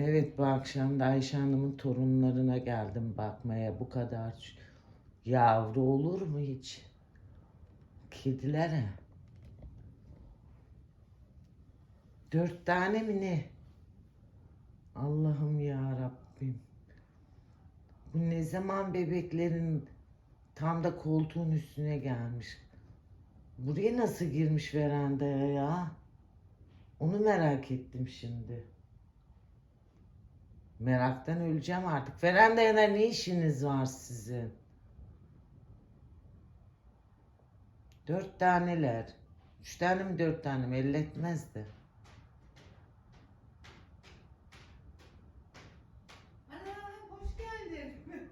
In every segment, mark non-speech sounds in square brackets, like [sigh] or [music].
Evet bu akşam da Ayşe Hanım'ın torunlarına geldim bakmaya. Bu kadar yavru olur mu hiç? Kedilere. Dört tane mi ne? Allah'ım ya Rabbim. Bu ne zaman bebeklerin tam da koltuğun üstüne gelmiş. Buraya nasıl girmiş verandaya ya? Onu merak ettim şimdi. Meraktan öleceğim artık. Verandaya da ne işiniz var sizin? Dört taneler. Üç tane mi dört tane mi? Elletmez de. Anam hoş geldin. [laughs]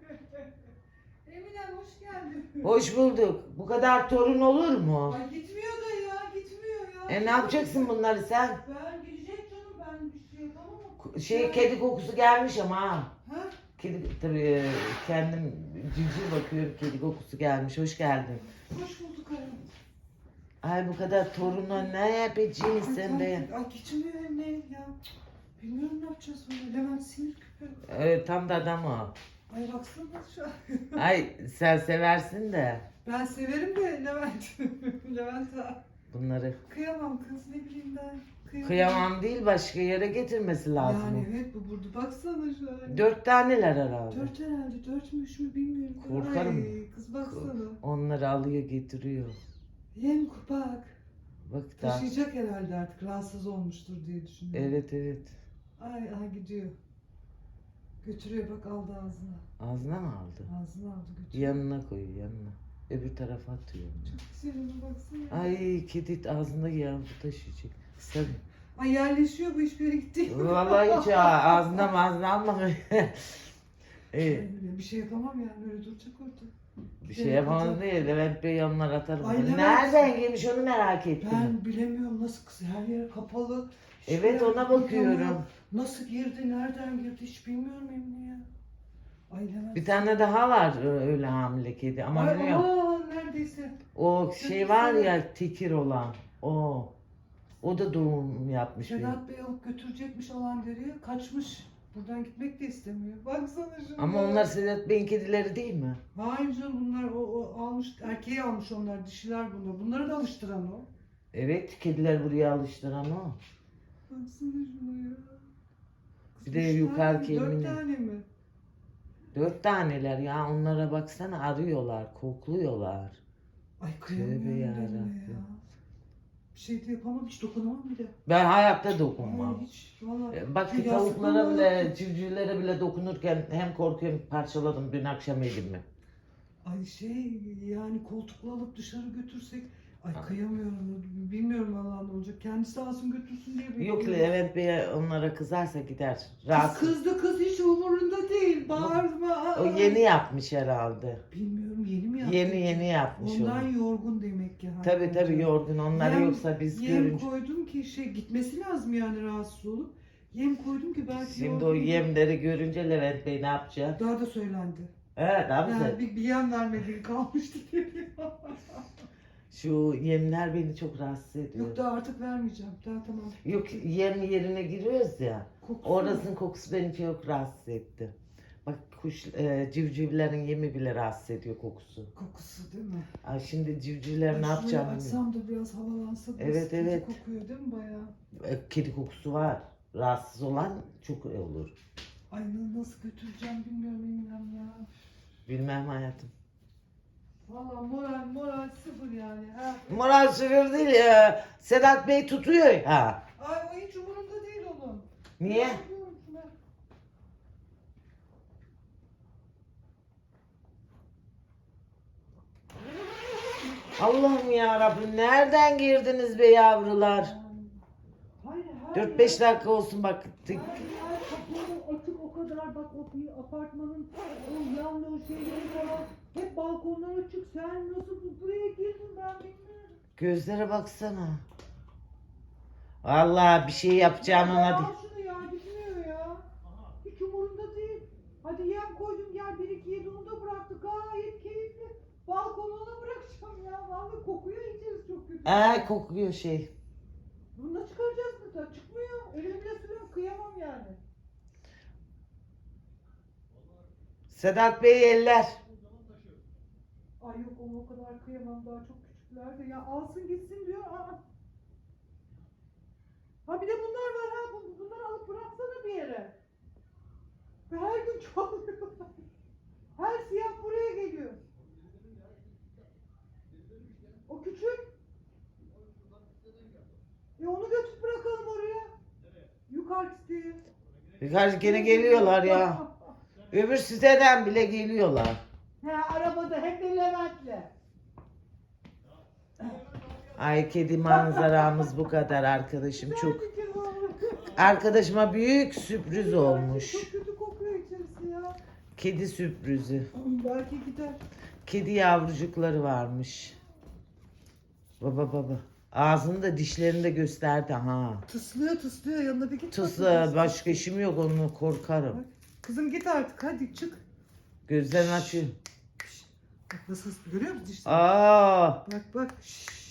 Emine hoş geldin. Hoş bulduk. Bu kadar torun olur mu? Ay gitmiyor da ya gitmiyor ya. E ne yapacaksın bunları sen? Ben gidecek canım ben bir şey kedi kokusu gelmiş ama ha. Ha? Kedi tabii e, kendim civciv bakıyorum kedi kokusu gelmiş. Hoş geldin. Hoş bulduk hanım. Ay bu kadar torunla ne yapacaksın sen de? Ay gitmiyor ne ya. Bilmiyorum ne yapacağız böyle. Levent sinir küpü. Evet tam da adam o. Ay baksana şu an. [laughs] Ay sen seversin de Ben severim de Levent. [laughs] Levent ha. bunları. Kıyamam kız ne bileyim ben. Kıyamam. Kıyamam değil başka yere getirmesi lazım. Yani evet bu burada baksana şu an. Dört taneler herhalde. Dört herhalde. Dört mü üç mü bilmiyorum. Korkarım. Ay, kız baksana. Onları alıyor getiriyor. Yem kupak. Bak da. Taşıyacak herhalde artık. Rahatsız olmuştur diye düşünüyorum. Evet evet. Ay ay gidiyor. Götürüyor bak aldı ağzına. Ağzına mı aldı? Ağzına aldı götürüyor. Yanına koyuyor yanına. Öbür tarafa atıyor. Çok güzel baksana. Ay kedi ağzında yavru taşıyacak. Sen Ay yerleşiyor bu hiçbir yere gitti. Vallahi hiç ha- [laughs] ağzına ağzına alma. evet, Bir şey yapamam yani öyle duracak orada. bir şey yapamaz değil. Levent Bey onlar atarım. Ay, Levent- Nereden girmiş onu merak ettim. Ben bilemiyorum nasıl kız her yer kapalı. Hiçbir Evet yer ona bakıyorum. Nasıl girdi nereden girdi hiç bilmiyorum Emine ya. Ay Levent. Bir tane daha var ö- öyle hamile kedi ama Ay, bilmiyorum. neredeyse. O şey var ya tekir olan. O. O da doğum yapmış. Sedat Bey alıp götürecekmiş alan deriye kaçmış. Buradan gitmek de istemiyor. Baksana şuna. Ama onlar Sedat Bey'in kedileri değil mi? Hayır canım bunlar o, o almış erkeği almış onlar dişiler bunlar. Bunları da alıştıran o. Evet kediler buraya alıştıran o. Baksana şuna ya. Bir de Üç yukarıki tane mi, Emine. Dört tane mi? Dört taneler ya onlara baksana arıyorlar, kokluyorlar. Ay kıyamıyorum Tövbe yarabbim. ona ya. Bir şey de yapamam hiç dokunamam bir de. Ben hayatta dokunmam. Ay, hiç valla. E, Bak Şu tavuklara bile, civcivlere bile dokunurken hem korkuyorum parçaladım dün akşam yedim Ay şey yani koltukla alıp dışarı götürsek. Ay Ha. kıyamıyorum. Bilmiyorum valla ne olacak. Kendisi alsın götürsün diye bekliyorum. Yok Levent Bey onlara kızarsa gider. Kız, Rahatsız. kız da kız hiç umurunda değil. Bağırma. O yeni yapmış herhalde. Bilmiyorum yeni mi yaptı? Yeni yeni yapmış Ondan onu. yorgun demek ki. Tabi hayvanca. tabi yorgun onlar Yem- yoksa biz Yem görünce. koydum ki şey gitmesi lazım yani rahatsız olup. Yem koydum ki belki Şimdi o yorgun- yemleri görünce Levent Bey ne yapacak? Daha da söylendi. Evet yapacak? Yani bir, bir yem vermediğin kalmıştı [laughs] diye. Şu yemler beni çok rahatsız ediyor. Yok daha artık vermeyeceğim. Daha tamam. Yok yem yerine giriyoruz ya. Kokusu. Orasının kokusu beni çok rahatsız etti. Bak kuş e, civcivlerin yemi bile rahatsız ediyor kokusu. Kokusu değil mi? Ay şimdi civcivler ne Ay, şurayı yapacağım bilmiyorum. Açsam da biraz havalansa da Evet, sıkıcı evet. kokuyor değil mi bayağı? E, Kedi kokusu var. Rahatsız olan çok olur. Ay na- nasıl götüreceğim bilmiyorum Eminem ya. Bilmem hayatım. Valla moral moral sıfır yani. Ha. Moral sıfır değil ya. Sedat Bey tutuyor ha. Ay o hiç umurumda değil onun. Niye? Ben. Allah'ım ya Rabbim nereden girdiniz be yavrular? Hayır, hayır. 4-5 dakika olsun bak. Hayır, hayır, o kadar bak o bir apartmanın o yanlı o şeyleri falan hep balkonlar açık sen nasıl bu- buraya girdin ben bilmiyorum. Gözlere baksana. Vallahi bir şey yapacağım Ya ona al şunu ya gitmiyor ya. Hiç umurunda değil. Hadi yem koydum gel bir iki yedi onu da bıraktı gayet keyifli. Balkonuna bırakacağım ya vallahi kokuyor içeriz çok kötü. Ee kokuyor şey. Bunu da çıkaracağız burada çıkmıyor. Elimi bile sürüyorum kıyamam yani. Sedat Bey eller. Ay yok onu o kadar kıyamam daha çok küçükler de ya alsın gitsin diyor. Aa. Ha bir de bunlar var ha bu- bunları alıp bıraksana bir yere. Ve her gün [laughs] çoğalıyorlar. Her siyah buraya geliyor. O küçük. E onu götürüp bırakalım oraya. Yukarı siteye. Birkaç gene geliyorlar ya. Öbür siteden bile geliyorlar. He arabada hep de Levent'le. Ay kedi manzaramız bu kadar arkadaşım. Çok arkadaşıma büyük sürpriz olmuş. Çok kötü kokuyor içerisi ya. Kedi sürprizi. Belki gider. Kedi yavrucukları varmış. Baba baba. Ağzını da dişlerini de gösterdi ha. Tıslıyor tıslıyor yanına bir git. Tısla bakayım. başka işim yok onunla korkarım. Bak, Kızım git artık hadi çık. Gözlerini açıyor. Bak nasıl görüyor musun dişleri? Aa, Bak bak. Şşş.